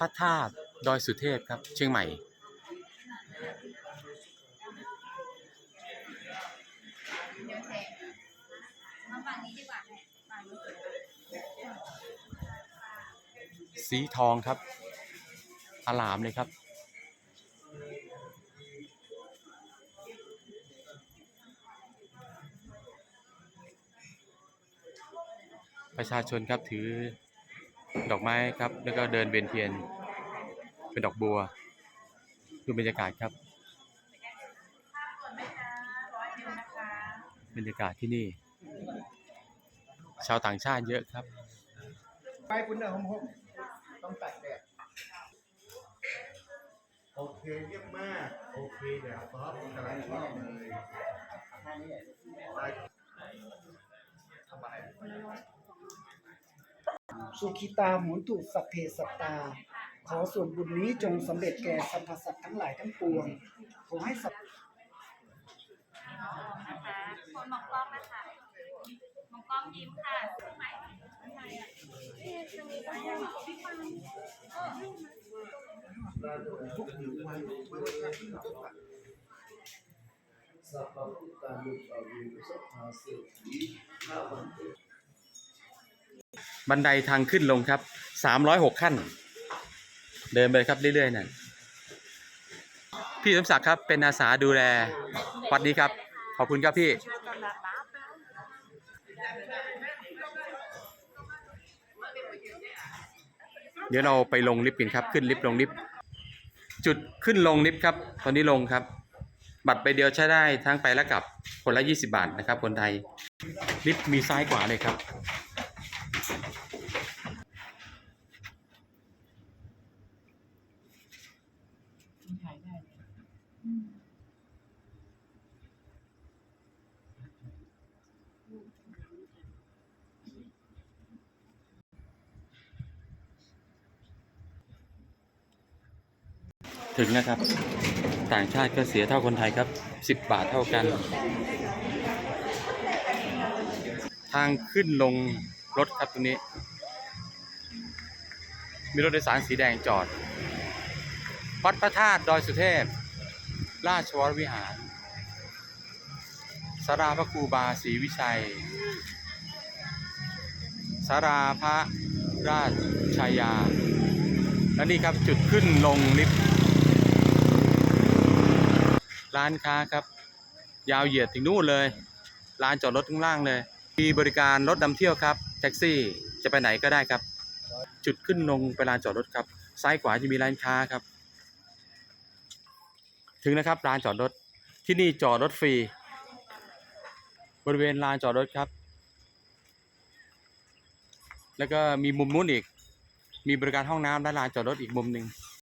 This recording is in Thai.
พระธาตุดอยสุเทพครับ เชียงใหม่ สีทองครับอลามเลยครับ ประชาชนครับถือ ดอกไม้ครับ แล้วก็เดินเวียนเทียน เป็นดอกบัว ดูบรรยากาศครับ บรรยากาศที่นี่ ชาวต่างชาติเยอะครับ ไปคุณเนอผมผมต้องตัดแดดโอเคเยี่ยมมาก โอเคเดี๋ยวซอฟกำลังชอบเลยไป สุขิตาหุนตุสัพเพสัตตา ขอส่วนบุญนี้จงสำเร็จแก่สรรพสัตว์ทั้งหลายทั้งปวง ขอให้สัพนะคะคนมองกล้องนะคะมองกล้องยิ้มค่ะใหม่ทุกหนึ่งวันไม่ว่าจะเป็นทุกวันสัพพะพุทธานุภาเวนะสัพพะเสถีข้าวันตุ บันไดทางขึ้นลงครับ306ขั้น เดินไปครับเรื่อยๆนั่นพี่สมศักดิ์ครับเป็นอาสาดูแลวัดนี้ครับ ขอบคุณครับพี่ เดี๋ยวเราไปลงลิฟต์กันครับ ขึ้นลิฟต์ลงลิฟต์จุดขึ้นลงลิฟต์ครับ ตอนนี้ลงครับ บัตรไปเดียวใช้ได้ทั้งไปและกลับคนละ 20 บาทนะครับ คนไทย ลิฟต์มีซ้ายขวาเลยครับ ถึงนะครับ ต่างชาติก็เสียเท่าคนไทยครับ 10 บาทเท่ากัน ทางขึ้นลงรถครับตรงนี้ มีรถโดยสารสีแดงจอด วัดพระธาตุดอยสุเทพ ราชวรวิหาร สาราพระครูบาศรีวิชัย สาราพระราชชายา และนี่ครับจุดขึ้นลงลิฟต์ ร้านค้าครับ ยาวเหยียดถึงนู่นเลย ลานจอดรถข้างล่างเลย มีบริการรถนำเที่ยวครับ แท็กซี่จะไปไหนก็ได้ครับ จุดขึ้นลงไปลานจอดรถครับ ซ้ายขวาจะมีร้านค้าครับ ถึงนะครับลานจอดรถที่นี่จอดรถฟรี บริเวณลานจอดรถครับ แล้วก็มีมุมนู้นอีก มีบริการห้องน้ำและลานจอดรถอีกมุมหนึ่ง